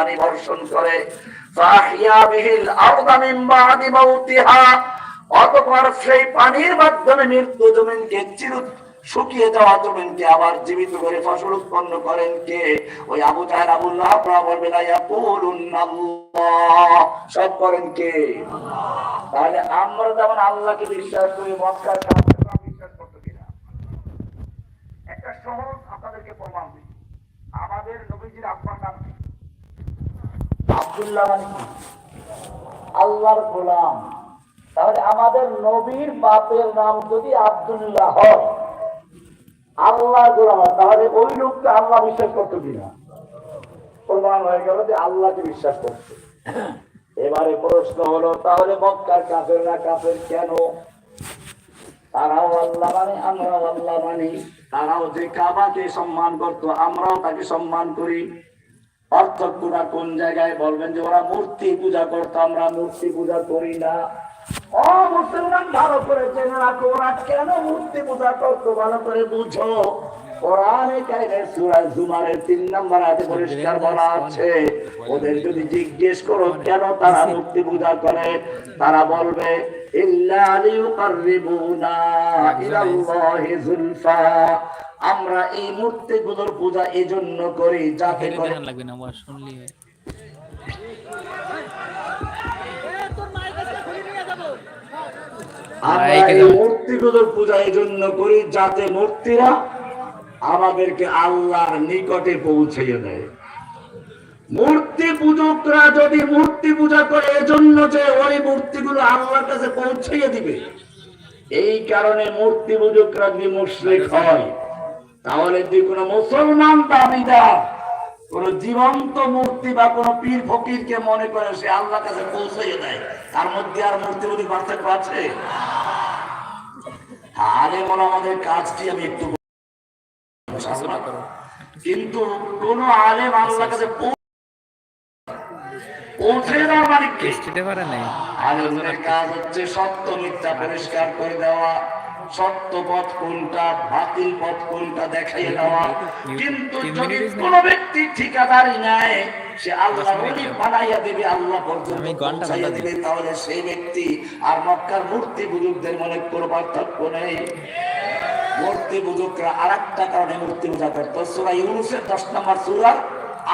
পানি বর্ষণ করে। অতঃপর সেই পানির মাধ্যমে মৃত্যু জমিনকে চির শুকিয়ে যাওয়া জমিনকে আবার জীবিত করে ফসল উৎপন্ন করেন কে? ওই আবু জাহেল আবুল্লাহ বলবে সব করেন কে? তাহলে আমরা যেমন আল্লাহকে বিশ্বাস করি দিই। আমাদের নবীজির আব্বার নাম আব্দুল্লাহ মানে কি? আল্লাহর গোলাম। তাহলে আমাদের নবীর বাপের নাম যদি আব্দুল্লাহ হয় আল্লাহ গোলাম তাহলে ওই লোককে আল্লাহ বিশ্বাস করতো কিনা? প্রমাণ হয়ে গেল যে আল্লাহকে বিশ্বাস করছে এবারে প্রশ্ন হলো, তাহলে মক্কার কাফের না কাফের কেন? তারাও আল্লাহ মানে আমরাও আল্লাহ মানি। তারাও যে কাবাকে সম্মান করতো, আমরাও তাকে সম্মান করি। পার্থক্যটা কোন জায়গায় বলবেন যে ওরা মূর্তি পূজা করতো, আমরা মূর্তি পূজা করি না। ও, মুসলমান ভালো করে জেনে রাখো, ওরা কেন মূর্তি পূজা করতো ভালো করে বুঝো। ওরা অনেক সুরাজ জুমারের তিন নম্বর আয়াতে পরিষ্কার বলা আছে। ওদের যদি জিজ্ঞেস করো কেন তারা মূর্তি পূজা করে? তারা বলবে যুলফা আমরা এই মূর্তিগুলোর পূজা করি যাতে হেরে করে দেখান লাগবে না শুনলি। আমরা এই পূজা এই জন্য করি যাতে মূর্তিরা আমাদেরকে আল্লাহর নিকটে পৌঁছিয়ে দেয়। মূর্তি পূজকরা যদি মূর্তি পূজা করে এজন্য যে ওই মূর্তিগুলো আল্লাহর কাছে পৌঁছিয়ে দিবে। এই কারণে মূর্তি পূজকরা যদি মুশরিক হয় তাহলে যদি কোনো মুসলমান দাবিদার কোন জীবন্ত মূর্তি বা কোন পীর ফকিরকে মনে করে সে আল্লাহর কাছে পৌঁছিয়ে দেয় তার মধ্যে আর মূর্তি প্রতি পার্থক্য আছে? আরে মনে আমাদের কাজটি আমি একটু কিন্তু কোন আলেম আল্লাহর কাছে পৌঁছে দেওয়ার মালিক কে পারে নাই। আলেমদের কাজ হচ্ছে সত্য মিথ্যা পরিষ্কার করে দেওয়া। সত্য পথ কোনটা বাতিল পথ কোনটা দেখাইয়ে দেওয়া। কিন্তু তিন যদি মিনিট ব্যক্তি ঠিকাদারি নেয় সে আল্লাহ ওলি বানাইয়া দিবে আল্লাহ পর্যন্ত আমি পৌঁছাইয়া ঘণ্টা দিবে তাহলে সেই ব্যক্তি আর মক্কার মূর্তি বুজুকদের মনে কোনো পার্থক্য নেই। মূর্তি বুজুর্গরা আর একটা কারণে মূর্তি পূজা করতো সুরা ইউনুসের দশ নম্বর সুরা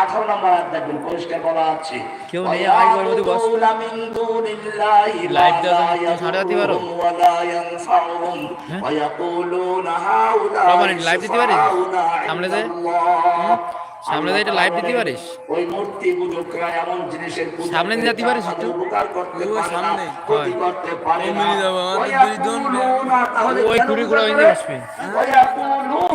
আঠারো নম্বর দেখবেন পরিষ্কার বলা আছে। সামনে যায় এটা লাইভ দিতে পারিস? ওই মূর্তি পূজকরা এমন জিনিসের সামনে দিতে পারিস একটু? সামনে। ক্ষতি করতে পারে না। ওই আসবে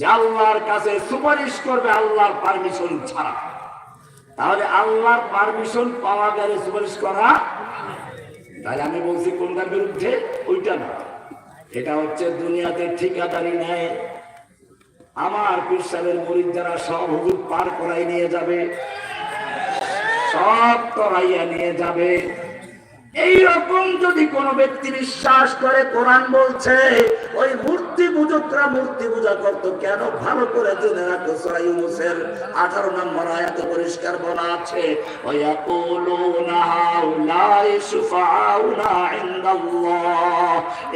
যে আল্লাহর কাছে সুপারিশ করবে আল্লাহর পারমিশন ছাড়া। তাহলে আল্লাহর পারমিশন পাওয়া গেলে সুপারিশ করা তাহলে আমি বলছি কোনটার বিরুদ্ধে? ওইটা না। এটা হচ্ছে দুনিয়াতে ঠিকাদারি নেয়। আমার পীর সাহেবের মরিদ যারা সব হুজুর পার করাই নিয়ে যাবে, সব তরাইয়া নিয়ে যাবে। এই রকম যদি কোন ব্যক্তি বিশ্বাস করে কোরআন বলছে, ওই মূর্তি পূজকরা মূর্তি পূজা করত, কেন ভালো করে জেনে রাখো সূরা ইউনূসের 18 নম্বর আয়াতে পরিষ্কার বলা আছে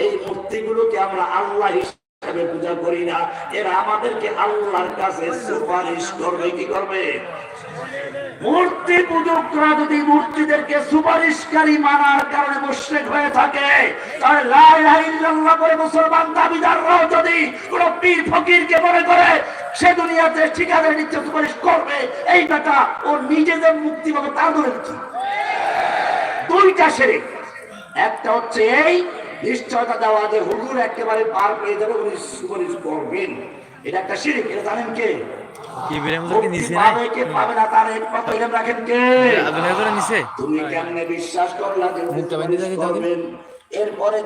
এই মূর্তিগুলোকে আমরা আল্লাহ হিসেবে পূজা করি না। এরা আমাদেরকে আল্লাহর কাছে সুপারিশ করবে, কি করবে? মূর্তি যদি মূর্তিদেরকে সুপারিশকারী মানার কারণে হয়ে থাকে বলে মুসলমান দাবিদাররাও যদি কোন পীর ফকিরকে মনে করে, সে দুনিয়াতে নিচ্ছে সুপারিশ করবে, এই ও নিজেদের মুক্তি পাবে তার ধরে দুইটা সেরে। একটা হচ্ছে এই নিশ্চয়তা দেওয়া যে হুজুর একেবারে পার পেয়ে যাবে উনি সুপারিশ করবেন। এটা একটা শিরিক এটা জানেন কে? তুমি কেমনে বিশ্বাস করলা যে এরপরে